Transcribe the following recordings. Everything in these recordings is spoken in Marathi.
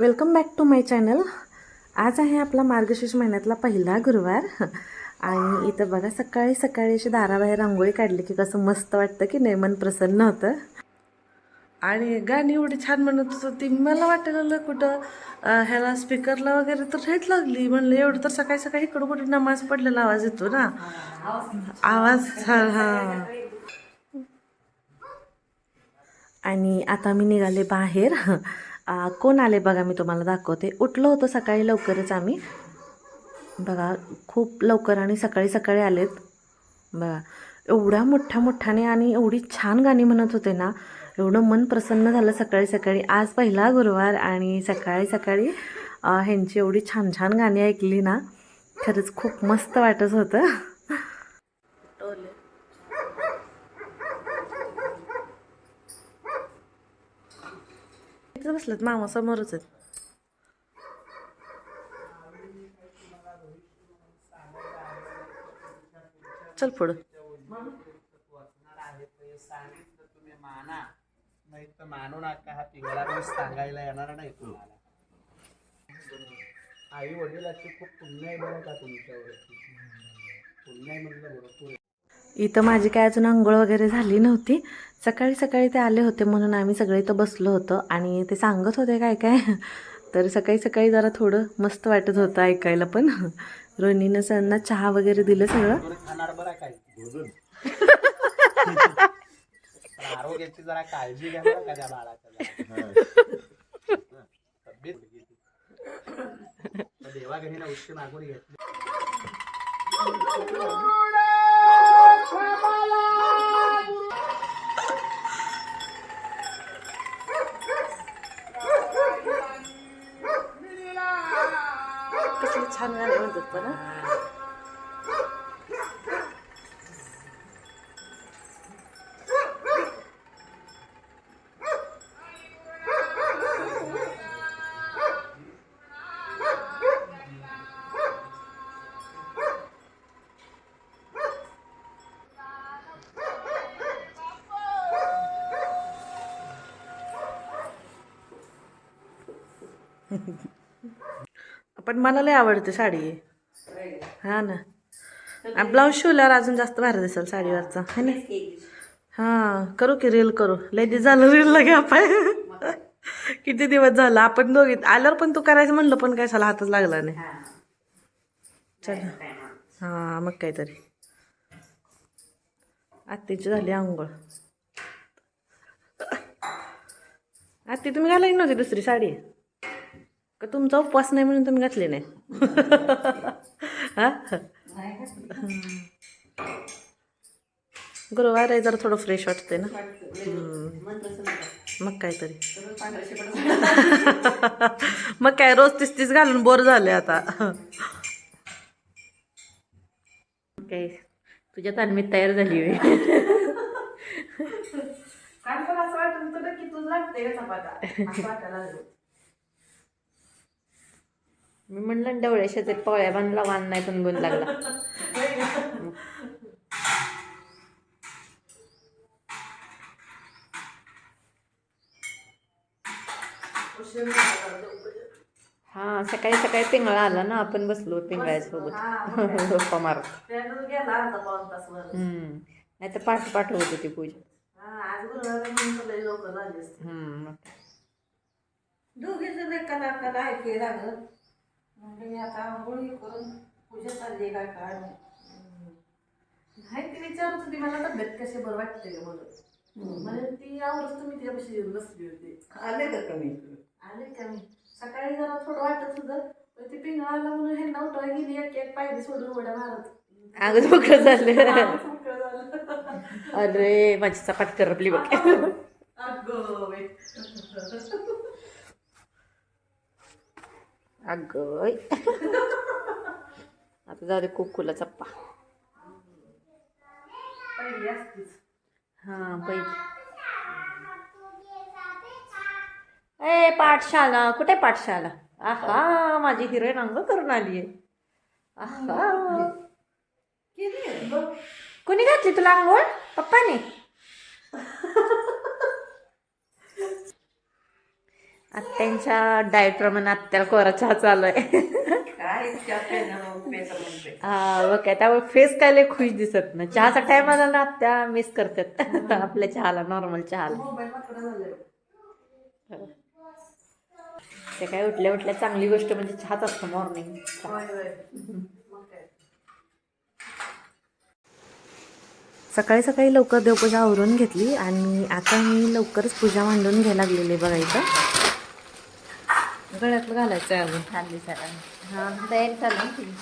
Welcome back to my channel आज आहे आपला मार्गशीर्ष महिन्यातला पहिला गुरुवार. आणि इथं बघा सकाळी सकाळी अशी दाराबाहेर रांगोळी काढली की कसं मस्त वाटतं की नाही मन प्रसन्न होतं. आणि गाणी एवढी छान म्हणत होती मला वाटायला कुठं ह्याला स्पीकरला वगैरे तर हेच लागली. म्हणलं एवढं तर सकाळी सकाळी इकडं कुठे नमाज पडलेला आवाज येतो ना. आवाज हा. आणि आता मी निघाले बाहेर. कोण आले बघा मी तुम्हाला दाखवते. उठलो होतो सकाळी लवकरच आम्ही. बघा खूप लवकर आणि सकाळी सकाळी आलेत. बघा एवढ्या मोठ्या मोठ्याने आणि एवढी छान गाणी म्हणत होते ना एवढं मन प्रसन्न झालं सकाळी सकाळी. आज पहिला गुरुवार आणि सकाळी सकाळी ह्यांची एवढी छान छान गाणी ऐकली ना खरंच खूप मस्त वाटत होतं. इथं बसलेत मामा समोरच आहेत. चल पुढं. सांगितलं तुम्ही माना नाही तर मानू नका हा पिंगळा रोज सांगायला येणार नाही तुम्हाला आई वडिलाची खूप पुण्य आहे बरं का तुमच्यावरती. पुण्य आहे म्हणलं भरपूर इथं माझी काय अजून आंघोळ वगैरे झाली नव्हती. सकाळी सकाळी ते आले होते म्हणून आम्ही सगळे इथं बसलो होतो आणि ते सांगत होते काय काय. तर सकाळी सकाळी जरा थोडं मस्त वाटत होतं ऐकायला पण. रोहिणीनं सरांना चहा वगैरे दिलं सगळं. आरोग्याची जरा काळजी घ्या बरं का त्या बाळाच्या. तर देवाघरीला उच्च मागून घेतली. कसलं छान गाणं म्हणतात पण पण मला लय आवडते साडी. हा ना. आणि ब्लाऊज शिवल्यावर अजून जास्त भारी दिसेल साडीवरचा. है ना? हा करू की रील करू? लय झालं रील लगे आपण किती दिवस झालं? आपण दोघी आल्यावर पण तू करायचं म्हणलं पण काय झालं हातच लागला नाही. चल. हा मग काहीतरी. आत्तीची झाली आंघोळ. आत्ती तुम्ही घालायची नव्हती दुसरी साडी? का तुमचा उपवास नाही म्हणून तुम्ही घातली नाही? हा? गुरुवार आहे जरा थोडं फ्रेश वाटते ना. मग काहीतरी मग काय रोज तीस तीस घालून बोर झाले आता. काय तुझ्या तालमीत तयार झाली असं वाटत की तुझं लागते का चपात्या वाटायला लागलं मी म्हणलं डवळ्याच्या ते पवळ्या बांधला वान नाही पण गुण लागला. हा सकाळी सकाळी पिंगळा आला ना आपण बसलो पिंगळ्यासोबत. गप्पा मारत. नाही तर पाठ पाठ होत होती पूजा. हा दोघे जण एकाला एकाला ऐकू लागलं. म्हणजे मी आता आंघोळी करून पूजा चालली काय काय नाही. ती विचारत होती मला तब्येत कशी बरं वाटते का म्हणून म्हणजे ती यावरच तुम्ही तिच्यापाशी येऊन बसली होती. आले का कमी? आले का मी सकाळी जरा थोडं वाटत होतं पण ती पिंगळा आला म्हणून हे नव्हतं गेली एक एक पायरी सोडून उड्या मारत अगं मोकळं झालं. अरे माझी चपात करपली बघ अगं बाई. अगं. आता जाऊ दे कुक्कूला चप्पा. हा पहिले. ए पाठशाला. कुठे पाठशाला? आहा माझी हिरोईन अंग करून आली आहे. आहा. कोणी घातली तुला आंघोळ? पप्पाने? आत्यांच्या डाएट प्रमाणे आत्याला कोरा चहा चालू आहे हा बघ काय त्यामुळे फेस काय लय खुश दिसत नाही. चहाचा टाइम आला ना आत्या मिस करतात. आपल्या चहाला नॉर्मल चहाला. ते काय उठल्या उठल्या चांगली गोष्ट म्हणजे चहाच असतं मॉर्निंग सकाळी सकाळी लवकर देवपूजा आवरून घेतली आणि आता मी लवकरच पूजा मांडून घ्यायला लागलेली बघायचं गळ्यातलं घालायचं आहे अजून. चालली सर हा तयारी चालू तुझी?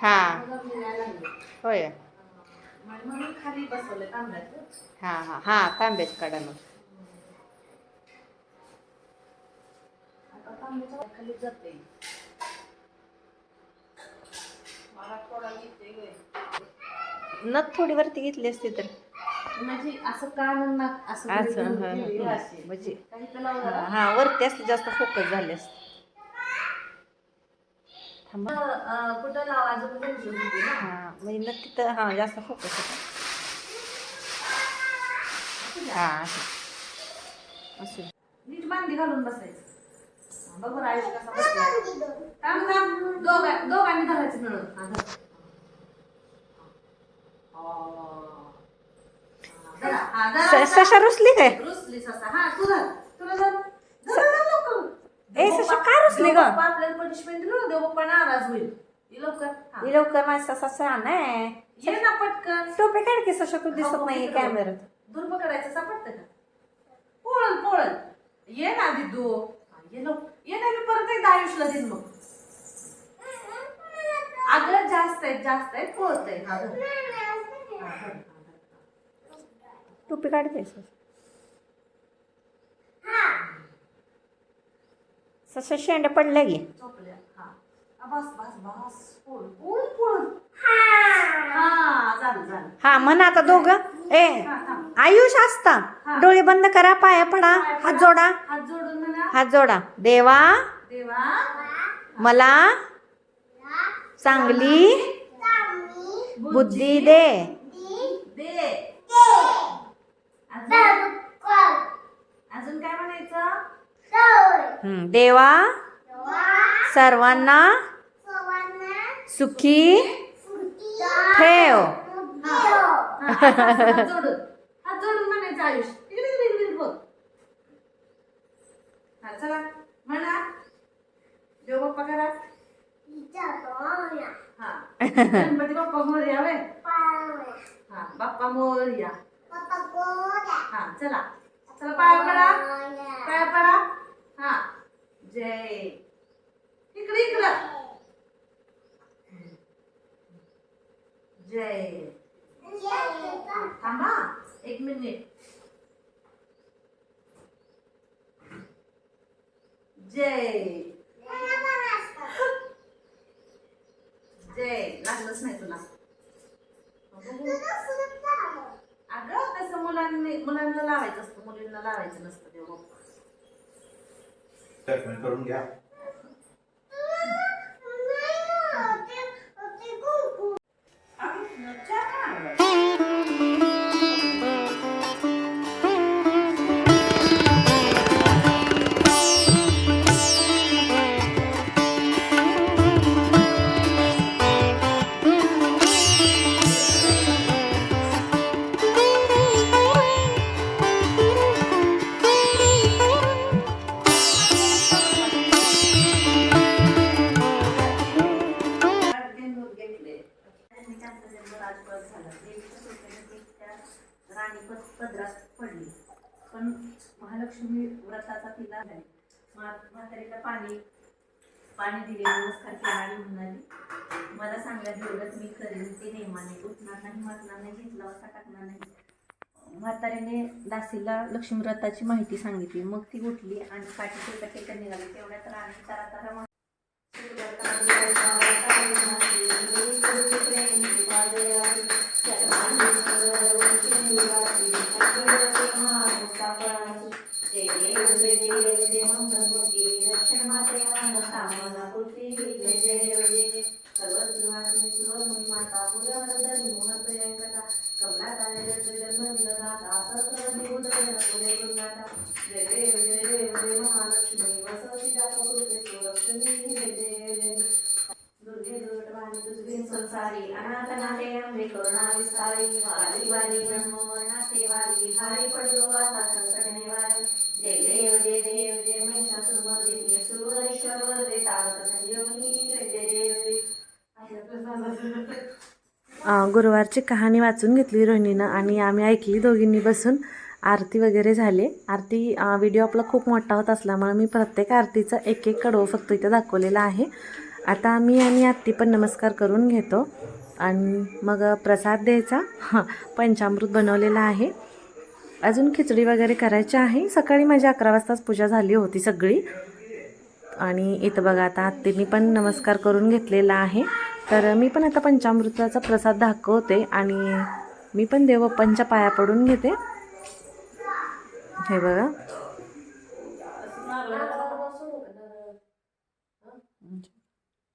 हा. लागले. होय. हा हा हा काढायला खाली जाते. मला थोडा घेते गं. नथ थोडी वरती घेतली असती तर. म्हणजे असं कान नाक असं असं. म्हणजे हा, वरती असते जास्त फोकस झाले असते. कुठं लावायचं पण टेन्शन होते ना? हा म्हणजे नक्की तर हा जास्त फोकस होता. हा असं. नीट घालून बसायचं. बघ बरं आयुष कसा थांब थांब दोघा दोघांनी धरायचं मिळून. हा, धर. हा. धरा, हा, धरा, स- धरा. सशा रुसली काय? रुसली ससा हा तू धर. तुला धर धर, धर, धर लवकर. ए, का रुसली गं? आपल्याला पनिशमेंट दिलं ना देवबाप्पा नाराज होईल. लवकर. हा. ही लवकर माझा ससा आहे. ये ना पटकन. टोपे काढ की सशा तू दिसत हो, नाही इकडं बघ. कॅमेऱ्यात दूर पकडायचं सापडतं का? पोळल पोळल ये ना दिदू हा, ये ये ना मी परत एकदा आयुषला देईन मग. अगं जास्त आहेत जास्त आहेत पोळत आहे हा, धर. हा, धर, हा, धर. टोपी काढते ससा शेंड्या पडल्या गे झोपल्या हा. हा, बस बस बस. पोळ पोळ पोळ हा झालं झालं. हा म्हण आता दोघं. ए आयुष असता. डोळे बंद करा पाया पडा हात जोडा. हात जोडून म्हणा. हात जोडा. देवा. देवा. मला चांगली बुद्धी दे. दे. अजून? अजून काय म्हणायचं? हं, देवा. सर्वांना सुखी ठेव. जोडून हात जोडून म्हणायचं आयुष इकडे इकडे इकडे इकडे बघ हा चला म्हणा देव बाप्पा करा हा गणपती बाप्पा मोरया वे हा बाप्पा मोरया हा चला चला पाया पडा पाया पडा हा जय इकडे इकडं जय थांबा एक मिनिट जय जय लागलंच नाही तुला. अगं तसं मुलांनी मुलांना लावायचं असतं मुलींना लावायचं नसतं तेव्हा. ट्रीटमेंट करून घ्या. त्यांनी त्यांचा जन्म राजपद झाला. देवीच्या सोप्याने ती त्या राणीपद पदरात पडली. पण महालक्ष्मी व्रताचा तिला झाली म्हातारीला पाणी पाणी दिले नमस्कार केला आणि म्हणाली मला सांगण्यात जेवढंच मी करेन ते नेमाने. उठणार नाही मारणार नाही घेतला असा टाकणार नाही. म्हातारीने दासीला लक्ष्मी व्रताची माहिती सांगितली. मग ती उठली आणि काठी टेका निघाली तेवढ्यात राणी तारा तारा विस्तारी वारी वारी ब्रह्म वर्णाते वारी हारी पडलो वाचा संकट निवारी जय देव जय देव जय महिषासुर महिषासुरमर्दिनी सुरेश्वर वरदे तारक संजीवनी जय जय देव गुरुवारची कहाणी वाचून घेतली रोहिणीनं आणि आम्ही ऐकली दोघींनी बसून. आरती वगैरे झाले. आरती व्हिडिओ आपला खूप मोठा होत असल्यामुळे मी प्रत्येक आरतीचं एक एक कडवं फक्त इथं दाखवलेलं आहे. आता आम्ही आणि आत्ती पण नमस्कार करून घेतो. आणि मग प्रसाद द्यायचा. हां पंचामृत बनवलेला आहे. अजून खिचडी वगैरे करायची आहे. सकाळी माझी अकरा वाजताच पूजा झाली होती सगळी. आणि इथं बघा आता आत्तींनी पण नमस्कार करून घेतलेला आहे. तर मी पण आता पंचामृताचा प्रसाद दाखवते आणि मी पण देवप्पांच्या पाया पडून घेते. हे बघा.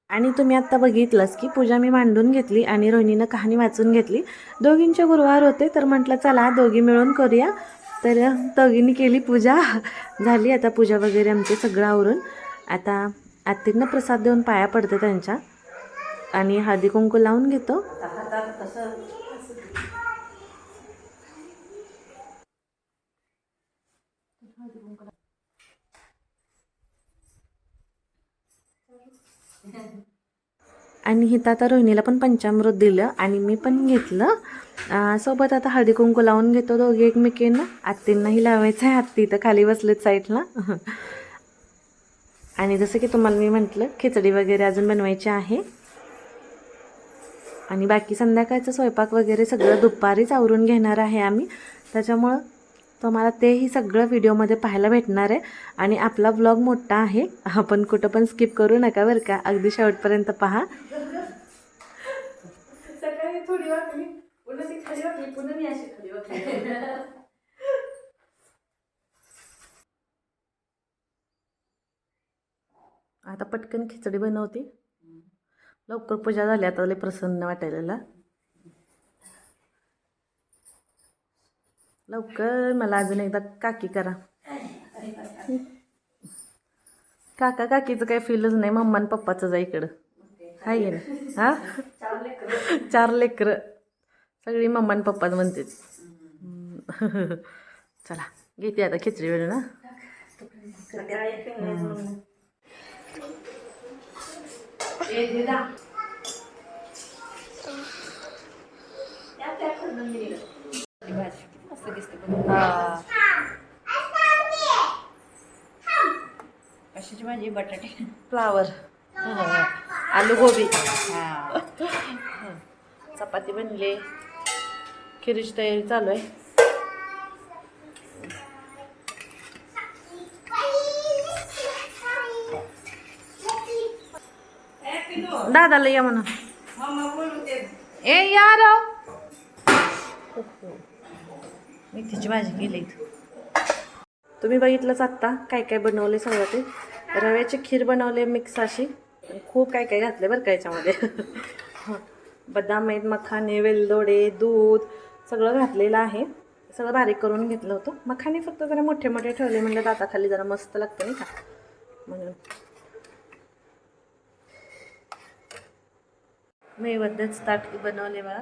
आणि तुम्ही आत्ता बघितलंच की पूजा मी मांडून घेतली आणि रोहिणीनं कहाणी वाचून घेतली. दोघींचे गुरुवार होते तर म्हटलं चला दोघी मिळून करूया. तर दोघींनी केली पूजा. झाली आता पूजा वगैरे आमची सगळं आवरून. आता आत्तींना प्रसाद देऊन पाया पडते त्यांच्या. आणि हळदी कुंकू लावून घेतो. आणि हे आता रोहिणीला पण पंचामृत दिलं आणि मी पण घेतलं. सोबत आता हळदी कुंकू लावून घेतो दोघे एकमेकींना. आत्तींनाही लावायचं आहे. आत्ती तर खाली बसलेत साईडला. आणि जसं की तुम्हाला मी म्हटलं खिचडी वगैरे अजून बनवायची आहे. आणि बाकी संध्याकाळचं स्वयंपाक वगैरे सगळं दुपारीच आवरून घेणार आहे आम्ही. त्याच्यामुळं तुम्हाला तेही सगळं व्हिडिओमध्ये पाहायला भेटणार आहे. आणि आपला ब्लॉग मोठा आहे. आपण कुठं पण स्किप करू नका बरं का. अगदी शेवटपर्यंत पहा. सकाळी थोडी वाटली पुन्हा ती खाली वाटली पुन्हा मी अशी खाली वाटली आता पटकन खिचडी बनवते. लवकर पूजा झाली. आता लय प्रसन्न वाटायला लवकर मला अजून एकदा काकी करा. काका काकीचं काही फीलच नाही मम्मा आणि पप्पाचंच आहे इकडं. हाय ना. हा? चार लेकरं. सगळी मम्मा आणि पप्पाच म्हणते. चला घेते आता खिचडी वेळ ना. कशाची भाजी बटाटे. फ्लावर. आलू गोबी. हा. चपाती बनली. खिरीची तयारी चालू आहे. दादाला या म्हणा. ए या राव. मेथीची भाजी केली तुम्ही बघितलंच आत्ता काय काय बनवले सगळं ते. रव्याची खीर बनवले मिक्स अशी खूप काय काय घातले बरं का याच्यामध्ये. बदाम आहेत मखाने वेलदोडे दूध सगळं घातलेलं आहे. सगळं बारीक करून घेतलं होतं. मखाने फक्त जरा मोठे मोठे ठेवले म्हणलं दाताखाली जरा मस्त लागते नाही का. म्हणून. नैवेद्यच ताटकी बनवले बा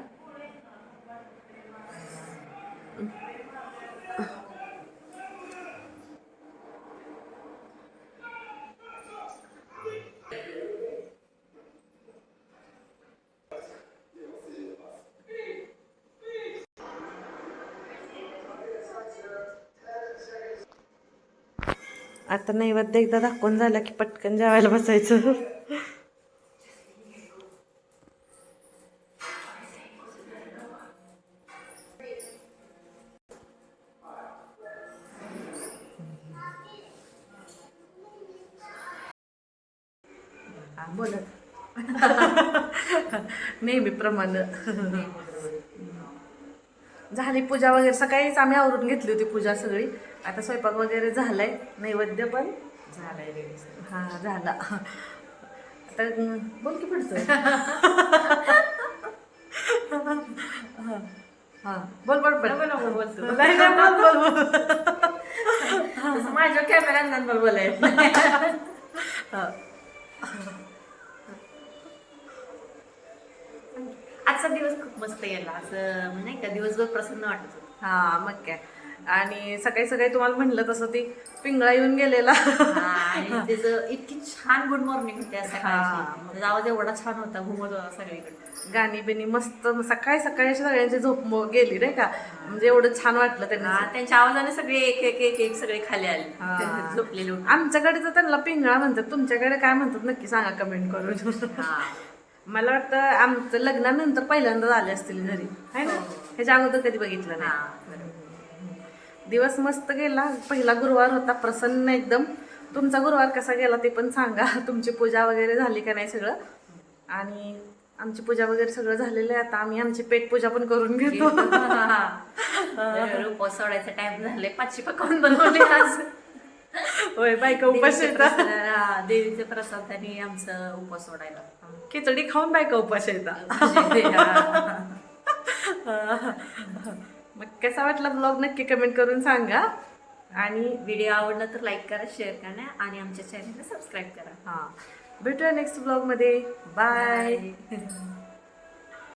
आता नैवेद्य एकदा दाखवून झाला की पटकन जेवायला बसायचं. हा, बोला. नेहमीप्रमाणे झाली पूजा वगैरे. सकाळीच आम्ही आवरून घेतली होती पूजा सगळी. आता स्वयंपाक वगैरे झालाय. नैवेद्य पण. झालंय रेडी हा झाला. आता बोल की पुढचं. हा बोल बोल बोल. बोल बोल माझ्या कॅमेरा नंबर बोलायचं आजचा दिवस खूप मस्त गेला असं नाही का दिवसभर प्रसन्न वाटत होतं. हा मग काय आणि सकाळी सकाळी तुम्हाला म्हणलं तसं ती पिंगळा येऊन गेलेला हा, आणि त्याचं इतकी छान गुड मॉर्निंग होते आज. सकाळची त्याचा आवाज एवढा छान होता घुमत होता सगळीकडे गाणी बिनी मस्त सकाळी सकाळी अशी सगळ्यांची झोप मो- गेली नाही का म्हणजे एवढं छान वाटलं हा, त्यांना त्यांच्या आवाजाने सगळे एक एक एक एक सगळे खाली आले. झोपलेले होते. आमच्याकडे तर त्यांना पिंगळा म्हणतात तुमच्याकडे काय म्हणतात नक्की सांगा कमेंट करून हा. मला वाटतं आमचं लग्नानंतर पहिल्यांदा आले असतील घरी. आहे ना? ह्याच्या अगोदर कधी बघितलं नाही. दिवस मस्त गेला. पहिला गुरुवार होता प्रसन्न एकदम. तुमचा गुरुवार कसा गेला ते पण सांगा. तुमची पूजा वगैरे झाली का नाही सगळं? आणि आमची पूजा वगैरे सगळं झालेलं आहे. आता आम्ही आमची पेट पूजा पण करून घेतो. उपवास सोडायचा टाइम झाले पाचशे पकवान बनवले आज. होय बायका उपास देवीचे येतात. प्रसाद- हा, देवीचे प्रसाद आणि आमचं उपवास सोडायला. खिचडी खाऊन बायका उपास येतात. मग कसा वाटला ब्लॉग नक्की कमेंट करून सांगा. आणि व्हिडिओ आवडला तर लाईक करा शेअर करा आणि आमच्या चॅनलला सबस्क्राईब करा. हां. भेटूया नेक्स्ट ब्लॉगमध्ये बाय Bye.